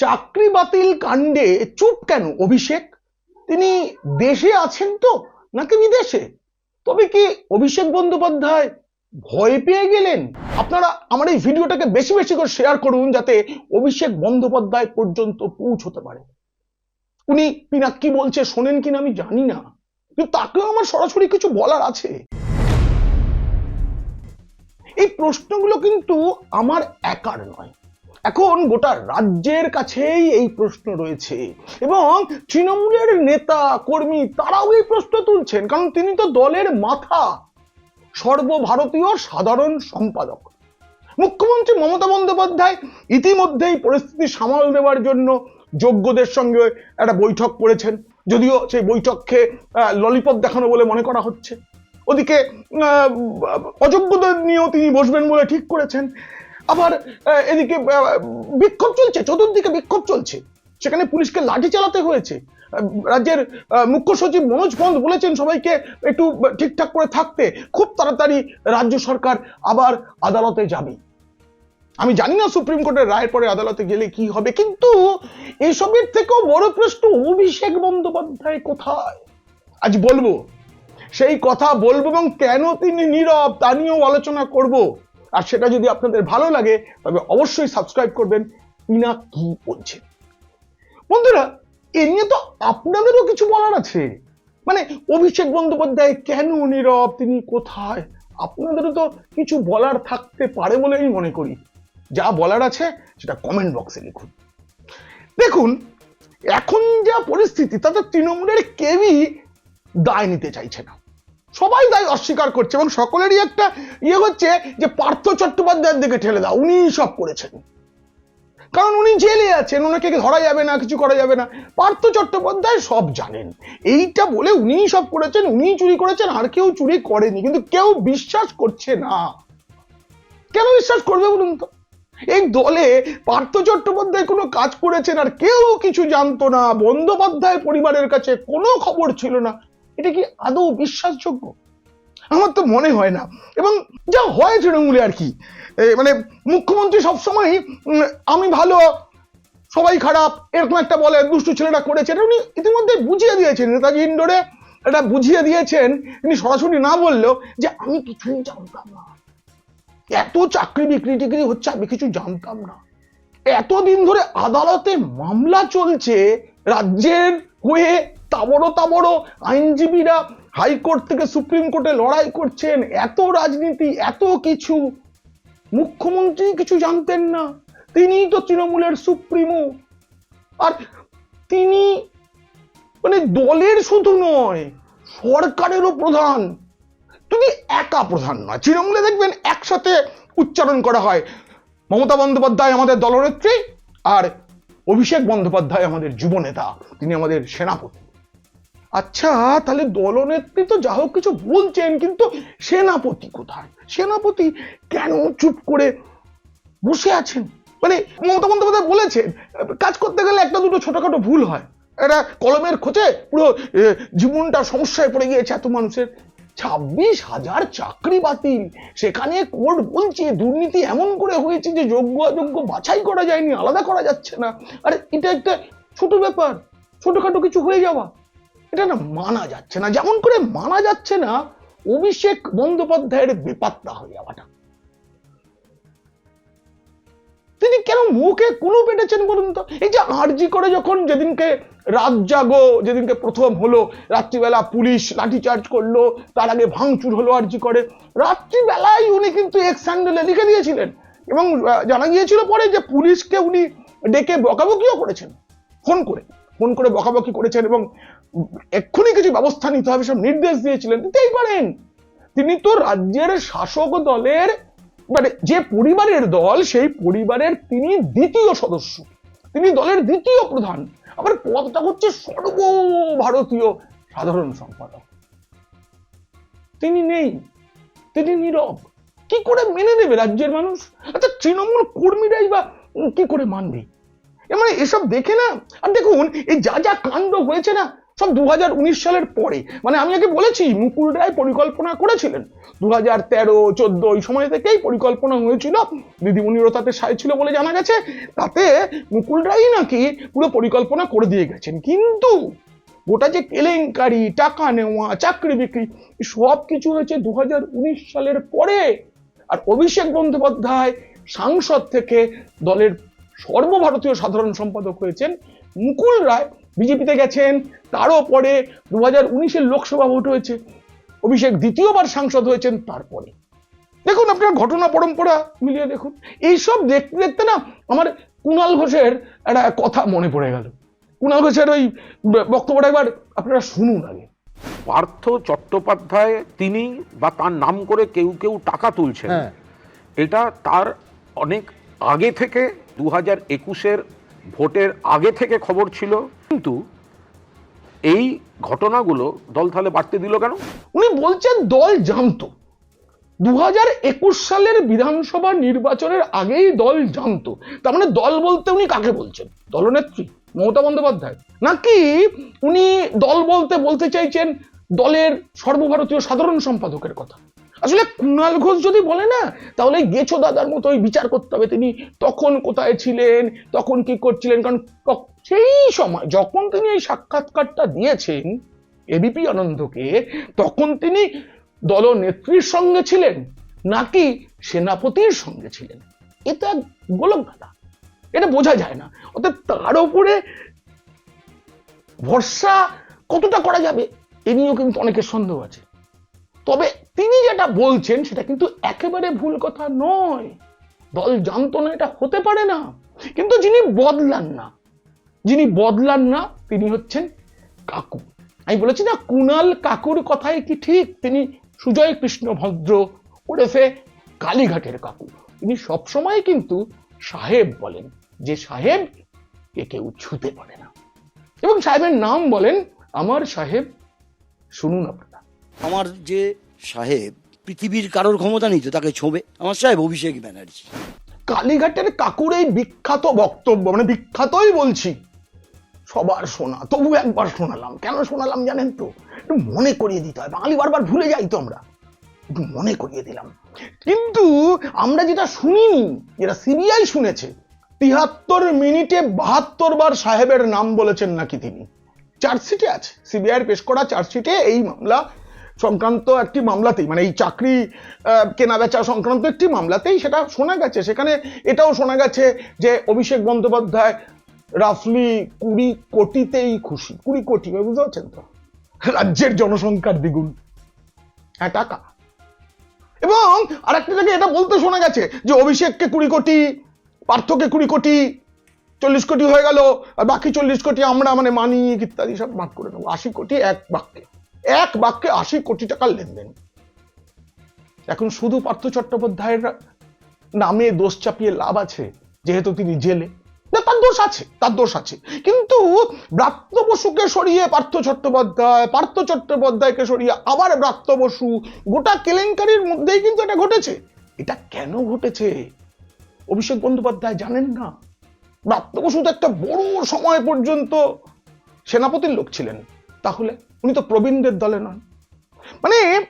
চাকরি বাতিল কাণ্ডে চুপ কেন অভিষেক? তিনি দেশে আছেন তো, নাকি বিদেশে? তবে কি অভিষেক বন্দ্যোপাধ্যায় ভয় পেয়ে গেলেন? আপনারা আমার এই ভিডিওটাকে বেশি বেশি করে শেয়ার করুন যাতে অভিষেক বন্দ্যোপাধ্যায় পর্যন্ত পৌঁছতে পারে। উনি পিনাক কি বলছে, শোনেন কিনা আমি জানি না, কিন্তু তাকেও আমার সরাসরি কিছু বলার আছে। এই প্রশ্নগুলো কিন্তু আমার একার নয়। এখন গোটা রাজ্যের কাছেই এই প্রশ্ন রয়েছে। এবং তৃণমূলের নেতা, কর্মী তারাও এই প্রশ্ন তুলছেন, কারণ তিনি তো দলের মাথা। সর্বভারতীয় সাধারণ সম্পাদক। মুখ্যমন্ত্রী মমতা বন্দ্যোপাধ্যায় ইতিমধ্যেই পরিস্থিতি সামাল দেওয়ার জন্য যোগ্যদের সঙ্গে একটা বৈঠক করেছেন। যদিও সেই বৈঠককে ললিপপ দেখানো বলে মনে করা হচ্ছে। ওদিকে অযোগ্যদের নিয়েও তিনি বসবেন বলে ঠিক করেছেন। আবার এদিকে বিক্ষোভ চলছে, চতুর্দিকে বিক্ষোভ চলছে। সেখানে পুলিশকে লাঠি চালাতে হয়েছে। রাজ্যের মুখ্য সচিব মনোজ পন্ত বলেছেন সবাইকে একটু ঠিকঠাক করে থাকতে। খুব তাড়াতাড়ি রাজ্য সরকার আবার আদালতে যাবে। আমি জানি না সুপ্রিম কোর্টের রায়ের পরে আদালতে গেলে কি হবে, কিন্তু এসবের থেকেও বড় প্রশ্ন, অভিষেক বন্দ্যোপাধ্যায় কোথায়? আজ বলব। সেই কথা বলব এবং কেন তিনি নীরব তা নিয়েও আলোচনা করব। আর সেটা যদি আপনাদের ভালো লাগে, তবে অবশ্যই সাবস্ক্রাইব করবেন ইনা কি বলছেন বন্ধুরা, এ নিয়ে তো আপনাদেরও কিছু বলার আছে। মানে অভিষেক বন্দ্যোপাধ্যায় কেন নীরব? তিনি কোথায়? আপনাদেরও তো কিছু বলার থাকতে পারে বলে আমি মনে করি। যা বলার আছে, সেটা কমেন্ট বক্সে লিখুন। দেখুন, এখন যা পরিস্থিতি, তাতে তৃণমূলের কেউই দায় নিতে চাইছে না। সবাই দায় অস্বীকার করছে এবং সকলেরই একটা ইয়ে হচ্ছে যে পার্থ চট্টোপাধ্যায়ের দিকে ঠেলে দাও উনি সব করেছেন। কারণ উনি জেলে আছেন, ওনাকে ধরা যাবে না, কিছু করা যাবে না? পার্থ চট্টোপাধ্যায় সব জানেন। এইটা বলে উনিই সব করেছেন, উনিই চুরি করেছেন, আর কেউ চুরি করেনি। কিন্তু কেউ বিশ্বাস করছে না। কেন বিশ্বাস করবে বলুন তো? এই দলে পার্থ চট্টোপাধ্যায় কোনো কাজ করেছেন, আর কেউ কিছু জানতো না। বন্দ্যোপাধ্যায় পরিবারের কাছে কোনো খবর ছিল না। এটা কি আদৌ বিশ্বাসযোগ্য? আমার তো মনে হয় না। এবং যা হয় তৃণমূলে আর কি। মানে মুখ্যমন্ত্রী সবসময় আমি ভালো, সবাই খারাপ, এরকম একটা বলে, দুষ্টু ছেলেটা করেছে উনি ইতিমধ্যে বুঝিয়ে দিয়েছেন, নেতাজি ইন্ডোরে এটা বুঝিয়ে দিয়েছেন। তিনি সরাসরি না বললেও যে আমি কিছুই জানতাম না। এত চাকরি বিক্রি টিক্রি হচ্ছে, আমি কিছু জানতাম না। এতদিন ধরে আদালতে মামলা চলছে, রাজ্যের হয়ে তাবড়ো তাবড়ো আইনজীবীরা হাইকোর্ট থেকে সুপ্রিম কোর্টে লড়াই করছেন, এত রাজনীতি, এত কিছু। মুখ্যমন্ত্রী কিছু জানতেন না, তিনিই তো তৃণমূলের সুপ্রিমো। আর তিনি মানে দলের শুধু নয়, সরকারেরও প্রধান। তিনি একা প্রধান নয়। তৃণমূলে দেখবেন একসাথে উচ্চারণ করা হয়, মমতা বন্দ্যোপাধ্যায় আমাদের দলনেত্রী আর অভিষেক বন্দ্যোপাধ্যায় আমাদের যুব নেতা তিনি আমাদের সেনাপতি। আচ্ছা তাহলে দলনেত্রী তো যা হোক কিছু বলছেন, কিন্তু সেনাপতি কোথায়? সেনাপতি কেন চুপ করে বসে আছেন? মানে মমতা বন্দ্যোপাধ্যায় বলেছেন, কাজ করতে গেলে একটা দুটো ছোটখাটো ভুল হয়। এটা কলমের খোঁজে পুরো জীবনটা সমস্যায় পড়ে গিয়েছে এত মানুষের। ছাব্বিশ হাজার চাকরি বাতিল। সেখানে কোর্ট বলছে, দুর্নীতি এমন করে হয়েছে যে যোগ্য অযোগ্য বাছাই করা যায়নি, আলাদা করা যাচ্ছে না। আরে, এটা একটা ছোট ব্যাপার, ছোটখাটো কিছু হয়ে যাওয়া। এটা না মানা যাচ্ছে না। যেমন করে মানা যাচ্ছে না, অভিষেক বন্দ্যোপাধ্যায়ের বেপাত্তা হয়ে যাওয়াটা। তিনি কেন মুখে কুলু পেটেছেন বলুন তো? এই যে আরজি করে যখন যেদিনকে রাত জাগো, যেদিনকে প্রথম হলো, রাত্রিবেলা পুলিশ লাঠিচার্জ করল, তার আগে ভাঙচুর হলো আরজি করে, রাত্রিবেলায় উনি কিন্তু এক্স হ্যান্ডেলে লিখে দিয়েছিলেন এবং জানা গিয়েছিল পরে যে পুলিশকে উনি ডেকে বকাবকিও করেছেন, ফোন করে। ফোন করে বকাবকি করেছেন এবং এক্ষুনি কিছু ব্যবস্থা নিতে হবে সব নির্দেশ দিয়েছিলেন। দিতেই পারেন। তিনি তো রাজ্যের শাসক দলের মানে যে পরিবারের দল, সেই পরিবারের তিনি দ্বিতীয় সদস্য। তিনি দলের দ্বিতীয় প্রধান। আবার পদটা হচ্ছে সর্বভারতীয় সাধারণ সম্পাদক। তিনি নেই। তিনি নীরব। কি করে মেনে নেবে রাজ্যের মানুষ? আচ্ছা তৃণমূল কর্মীরাই বা কি করে মানবে? মানে এসব দেখে না, আর দেখুন, এই যা যা কাণ্ড হয়েছে না, সব দুহাজার উনিশ সালের পরে। মানে আমি আগে বলেছি, মুকুল রায় পরিকল্পনা করেছিলেন। দু হাজার তেরো, চোদ্দ ওই সময় থেকেই পরিকল্পনা হয়েছিল। দিদিমণিরও তাতে সায় ছিল বলে জানা গেছে। তাতে মুকুল রায় নাকি পুরো পরিকল্পনা করে দিয়ে গেছেন। কিন্তু গোটা যে কেলেঙ্কারি, টাকা নেওয়া, চাকরি বিক্রি সব কিছু হয়েছে দু হাজার উনিশ সালের পরে। আর অভিষেক বন্দ্যোপাধ্যায় সাংসদ থেকে দলের সর্বভারতীয় সাধারণ সম্পাদক হয়েছেন মুকুল রায়। বিজেপিতে গেছেন তারও পরে দু হাজার উনিশের লোকসভা ভোট হয়েছে। অভিষেক দ্বিতীয়বার সাংসদ হয়েছেন তারপরে। দেখুন আপনার ঘটনা পরম্পরা মিলিয়ে দেখুন। এইসব দেখতে দেখতে না আমার কুণাল ঘোষের একটা কথা মনে পড়ে গেল। কুণাল ঘোষের ওই বক্তব্যটা একবার আপনারা শুনুন আগে। পার্থ চট্টোপাধ্যায় তিনি বা তার নাম করে কেউ কেউ টাকা তুলছেন। হ্যাঁ। এটা তার অনেক আগে থেকে দু হাজার একুশের ভোটের আগে থেকে খবর ছিল। কিন্তু এই ঘটনাগুলো দল তাহলে বাড়তে দিল কেন? উনি বলছেন দল জানতো। দু হাজার একুশ সালের বিধানসভা নির্বাচনের আগেই দল জানতো। তার মানে দল বলতে উনি কাকে বলছেন? দলনেত্রী, মমতা বন্দ্যোপাধ্যায়। নাকি উনি দল বলতে বলতে চাইছেন দলের সর্বভারতীয় সাধারণ সম্পাদকের কথা? আসলে কুণাল ঘোষ যদি বলে না, তাহলে গেছো দাদার মতো, ওই বিচার করতে হবে তিনি। তখন কোথায় ছিলেন, তখন কি করছিলেন? কারণ সেই সময় যখন তিনি এই সাক্ষাৎকারটা দিয়েছেন এবিপি আনন্দকে, তখন তিনি দলনেত্রীর সঙ্গে ছিলেন, নাকি সেনাপতির সঙ্গে ছিলেন? এটা গোলক গাদা এটা বোঝা যায় না। অর্থাৎ তার উপরে ভরসা কতটা করা যাবে, এ নিয়েও কিন্তু অনেকের সন্দেহ আছে। তবে তিনি যেটা বলছেন সেটা কিন্তু একেবারে ভুল কথা নয়। দল জানতো না, এটা হতে পারে না। কিন্তু যিনি বদলান না, যিনি বদলান না, তিনি হচ্ছেন কাকু। আমি বলেছি না কুণাল কাকুর কথাই কি ঠিক? তিনি সুজয় কৃষ্ণ ভদ্র ওরফে কালীঘাটের কাকু। তিনি সবসময় কিন্তু সাহেব বলেন। যে সাহেব কে কেউ ছুতে পারে না। এবং সাহেবের নাম বলেন আমার সাহেব। শুনুন আপনারা। আমার যে সাহেব পৃথিবীর কারোর ক্ষমতা নেই তাকে ছোঁবে। আমার সাহেব অভিষেক ব্যানার্জি। কালীঘাটের কাকুর এই বিখ্যাত বক্তব্য মানে বিখ্যাতই বলছি। সবার শোনা, তবু একবার শোনালাম। কেন শোনালাম জানেন তো? একটু মনে করিয়ে দিতে হয়। বাঙালি বারবার ভুলে যাই তো আমরা। একটু মনে করিয়ে দিলাম। কিন্তু আমরা যেটা শুনিনি, যেটা সিবিআই শুনেছে, তিহাত্তর মিনিটে বাহাত্তর বার সাহেবের নাম বলেছেন নাকি তিনি? চার্জশিটে আছে। সিবিআইয়ের পেশ করা চার্জশিটে এই মামলা সংক্রান্ত একটি মামলাতেই মানে এই চাকরি কেনাবেচা সংক্রান্ত একটি মামলাতেই সেটা শোনা গেছে। সেখানে এটাও শোনা গেছে যে অভিষেক বন্দ্যোপাধ্যায় রাফলি কুড়ি কোটিতেই খুশি। কুড়ি কোটি বুঝতে পারছেন তো? রাজ্যের জনসংখ্যার দ্বিগুণ। হ্যাঁ টাকা। এবং আরেকটা জায়গায় এটা বলতে শোনা গেছে যে অভিষেককে কুড়ি কোটি, পার্থকে কুড়ি কোটি, চল্লিশ কোটি হয়ে গেল, আর বাকি চল্লিশ কোটি আমরা মানে মানি ইত্যাদি সব ভাগ করে নেব আশি কোটি এক বাক্যে। এক বাক্যে আশি কোটি টাকার লেনদেন। এখন শুধু পার্থ চট্টোপাধ্যায়ের নামে দোষ চাপিয়ে লাভ আছে, যেহেতু তিনি জেলে। না, তার দোষ আছে, তার দোষ আছে। কিন্তু ব্রাত্য বসুকে সরিয়ে পার্থ চট্টোপাধ্যায়, পার্থ চট্টোপাধ্যায়কে সরিয়ে আবার ব্রাত্য বসু, গোটা কেলেঙ্কারির মধ্যেই কিন্তু এটা ঘটেছে। এটা কেন ঘটেছে? অভিষেক বন্দ্যোপাধ্যায় জানেন না? ব্রাত্য বসু তো একটা বড় সময় পর্যন্ত সেনাপতির লোক ছিলেন। তাহলে উনি তো প্রবীণদের দলে নন। মানে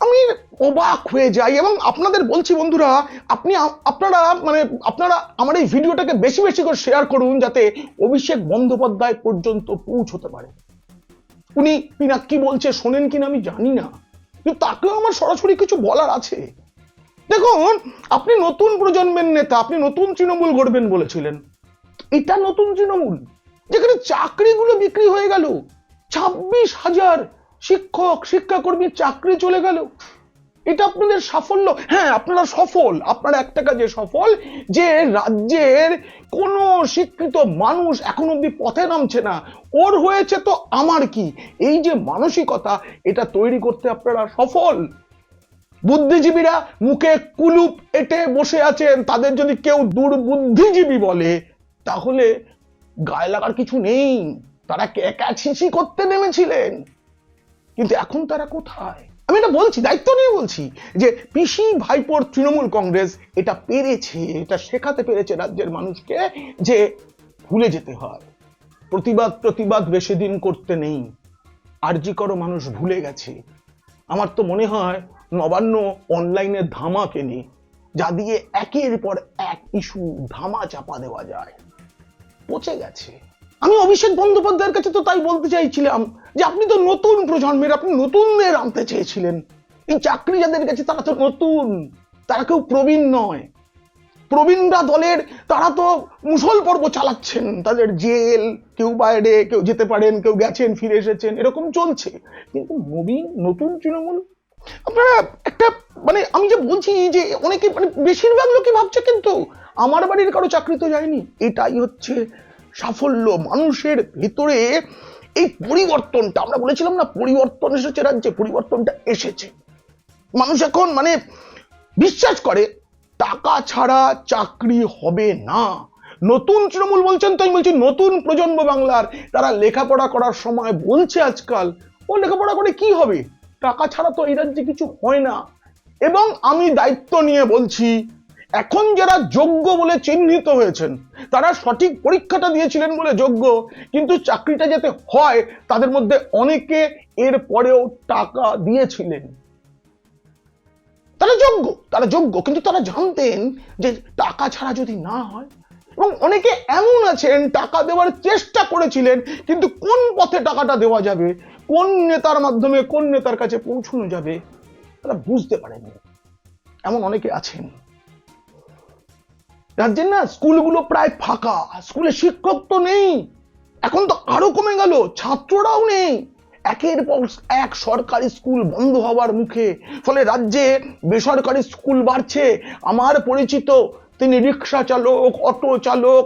আমি অবাক হয়ে যাই এবং আপনাদের বলছি বন্ধুরা, আপনি আপনারা মানে আপনারা আমার এই ভিডিওটাকে বেশি বেশি করে শেয়ার করুন যাতে অভিষেক বন্দ্যোপাধ্যায় পর্যন্ত পৌঁছতে পারে। উনি পিনাক কি বলছে শোনেন কিনা আমি জানি না। কিন্তু তাকেও আমার সরাসরি কিছু বলার আছে। দেখুন, আপনি নতুন প্রজন্মের নেতা, আপনি নতুন তৃণমূল গড়বেন বলেছিলেন। এটা নতুন তৃণমূল। যেখানে চাকরিগুলো বিক্রি হয়ে গেল। ছাব্বিশ হাজার শিক্ষক শিক্ষাকর্মীর চাকরি চলে গেল। এটা আপনাদের সাফল্য? হ্যাঁ আপনারা সফল। আপনারা একটা কাজে সফল যে রাজ্যের কোন শিক্ষিত মানুষ এখন অব্দি পথে নামছে না। ওর হয়েছে তো আমার কি? এই যে মানসিকতা, এটা তৈরি করতে আপনারা সফল। বুদ্ধিজীবীরা মুখে কুলুপ এটে বসে আছেন। তাদের যদি কেউ দুর্বুদ্ধিজীবী বলে, তাহলে গায়ে লাগার কিছু নেই। তারা ক্যাকাছিসি করতে নেমেছিলেন? কিন্তু এখন তারা কোথায়? আমি এটা বলছি, দায়িত্ব নিয়ে বলছি যে পিসি ভাইপোর তৃণমূল কংগ্রেস এটা পেরেছে, এটা শেখাতে পেরেছে রাজ্যের মানুষকে যে ভুলে যেতে হয়। প্রতিবাদ প্রতিবাদ বেশি দিন করতে নেই। আরজি করো, মানুষ ভুলে গেছে। আমার তো মনে হয় নবান্ন অনলাইনে ধামা কেনে, যা দিয়ে একের পর এক ইস্যু ধামা চাপা দেওয়া যায়। পচে গেছে। আমি অভিষেক বন্দ্যোপাধ্যায়ের কাছে তো তাই বলতে চাইছিলাম যে আপনি তো নতুন প্রজন্মের, আপনি নতুনদের আনতে চেয়েছিলেন। এই চাকরি যাদের কাছে তারা তো নতুন, তারা কেউ প্রবীণ নয়। প্রবীণরা দলের, তারা তো মুসল পর্ব চালাচ্ছেন। তাদের জেল, কেউ বাইরে, কেউ যেতে পারেন, কেউ গেছেন, ফিরে এসেছেন, এরকম চলছে। কিন্তু নবীন, নতুন তৃণমূল? আপনারা একটা মানে আমি যে বলছি যে অনেকে মানে বেশিরভাগ লোকই ভাবছে কিন্তু আমার বাড়ির কারও চাকরি তো যায়নি। এটাই হচ্ছে সাফল্য মানুষের ভেতরে এই পরিবর্তনটা, আমরা বলেছিলাম না পরিবর্তন এসেছে রাজ্যে, পরিবর্তনটা এসেছে। মানুষ এখন মানে বিশ্বাস করে, টাকা ছাড়া চাকরি হবে না। নতুন তৃণমূল বলছেন তো, আমি বলছি নতুন প্রজন্ম বাংলার, তারা লেখাপড়া করার সময় বলছে আজকাল, ও লেখাপড়া করে কি হবে? টাকা ছাড়া তো এই রাজ্যে কিছু হয় না। এবং আমি দায়িত্ব নিয়ে বলছি এখন যারা যোগ্য বলে চিহ্নিত হয়েছেন, তারা সঠিক পরীক্ষাটা দিয়েছিলেন বলে যোগ্য, কিন্তু চাকরিটা যাতে হয়, তাদের মধ্যে অনেকে এর পরেও টাকা দিয়েছিলেন। তারা যোগ্য তারা যোগ্য, কিন্তু তারা জানতেন যে টাকা ছাড়া যদি না হয়, এবং অনেকে এমন আছেন, টাকা দেওয়ার চেষ্টা করেছিলেন, কিন্তু কোন পথে টাকাটা দেওয়া যাবে, কোন নেতার মাধ্যমে কোন নেতার কাছে পৌঁছানো যাবে, তারা বুঝতে পারেননি। এমন অনেকে আছেন। রাজ্যের না স্কুলগুলো প্রায় ফাঁকা, স্কুলে শিক্ষক তো নেই। এখন তো আরও কমে গেল, ছাত্ররাও নেই। একের পর এক সরকারি স্কুল বন্ধ হওয়ার মুখে, ফলে রাজ্যে বেসরকারি স্কুল বাড়ছে। আমার পরিচিত, তিনি রিক্সা চালক, অটো চালক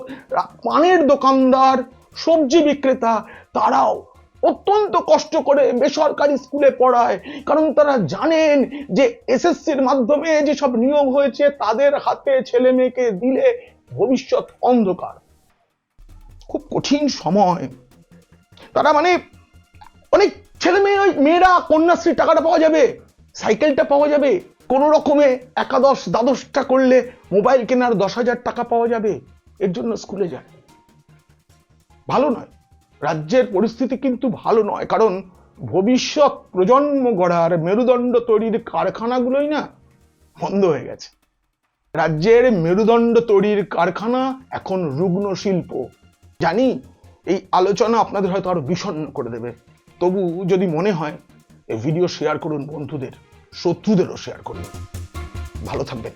পানের দোকানদার, সবজি বিক্রেতা, তারাও অত্যন্ত কষ্ট করে বেসরকারি স্কুলে পড়ায়। কারণ তারা জানেন যে এসএসসির মাধ্যমে যেসব নিয়োগ হয়েছে, তাদের হাতে ছেলে মেয়েকে দিলে ভবিষ্যৎ অন্ধকার। খুব কঠিন সময়। তারা মানে অনেক ছেলে মেয়ে ওই মেয়েরা, কন্যাশ্রী টাকাটা পাওয়া যাবে, সাইকেলটা পাওয়া যাবে, কোনো রকমে একাদশ, দ্বাদশটা করলে মোবাইল কেনার দশ হাজার টাকা পাওয়া যাবে, এর জন্য স্কুলে যায়। ভালো নয়। রাজ্যের পরিস্থিতি কিন্তু ভালো নয়, কারণ ভবিষ্যৎ প্রজন্ম গড়ার মেরুদণ্ড তৈরির কারখানাগুলোই না বন্ধ হয়ে গেছে। রাজ্যের মেরুদণ্ড তৈরির কারখানা এখন রুগ্ন শিল্প। জানি, এই আলোচনা আপনাদের হয়তো আরও বিষণ্ণ করে দেবে। তবু যদি মনে হয়, এই ভিডিও শেয়ার করুন বন্ধুদের, শত্রুদেরও শেয়ার করুন। ভালো থাকবেন।